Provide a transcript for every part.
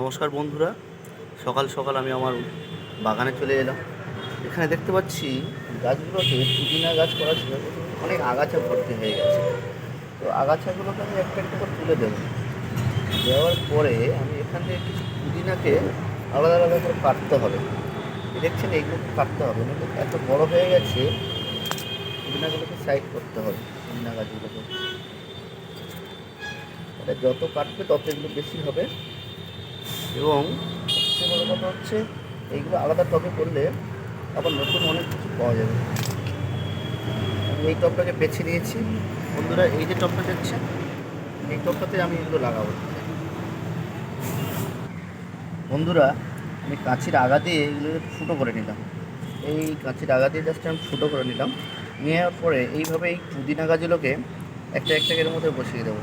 নমস্কার বন্ধুরা। সকাল সকাল আমি আমার বাগানে চলে এলাম। এখানে দেখতে পাচ্ছি গাছগুলোতে পুদিনা গাছ করা ছিল। অনেক আগাছা ভর্তি হয়ে গেছে। তো আগাছাগুলোকে আমি একটা একটা করে তুলে দেবো। দেওয়ার পরে আমি এখান থেকে কিছু পুদিনাকে আলাদা আলাদা করে কাটতে হবে। দেখছেন এইগুলোকে কাটতে হবে। নইলে এত বড় হয়ে গেছে, পুদিনাগুলোকে সাইড করতে হবে, পুদিনা গাছগুলোকে। যত কাটবে তত এগুলো বেশি হবে। এবং সবচেয়ে বড় কথা হচ্ছে, এইগুলো আলাদা টবে করলে আবার নতুন অনেক কিছু পাওয়া যাবে। এই টবটাকে বেছে নিয়েছি। বন্ধুরা, এই যে টবটা দেখছেন, এই টবটাতে আমি এগুলো লাগাবো। বন্ধুরা, আমি কাঁচির আগা দিয়ে এগুলো ফুটো করে নিলাম। এই কাঁচির আগা দিয়ে জাস্ট আমি ফুটো করে নিলাম। নেওয়ার পরে এইভাবে এই পুদিনা গাছগুলোকে একটা একটা এর মধ্যে বসিয়ে দেবো।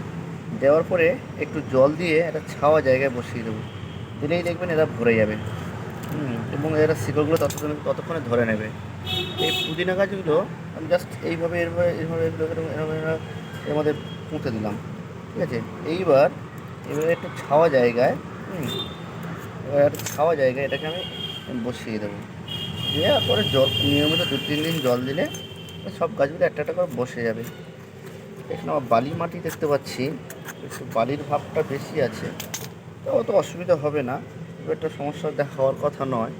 দেওয়ার পরে একটু জল দিয়ে একটা ছাওয়া জায়গায় বসিয়ে দেবো। দিলেই দেখবেন এরা ভরে যাবে। এবং এরা শিকড়গুলো ততক্ষণ, ততক্ষণে ধরে নেবে। এই পুদিনা গাছগুলো, আমি জাস্ট এইভাবে এরভাবে এরম এরম এর মধ্যে পুঁতে দিলাম। ঠিক আছে? এইবার এবারে একটু ছাওয়া জায়গায় এবার একটা ছাওয়া জায়গায় এটাকে আমি বসিয়ে দেবো। দেওয়ার পরে জল, নিয়মিত দু তিন দিন জল দিলে সব গাছগুলো একটা একটা করে বসে যাবে। এখানে আমার বালি মাটি দেখতে পাচ্ছি, একটু বালির ভাবটা বেশি আছে। তো অত অসুবিধা হবে না খুব একটা সমস্যা দেখা হওয়ার কথা নয়।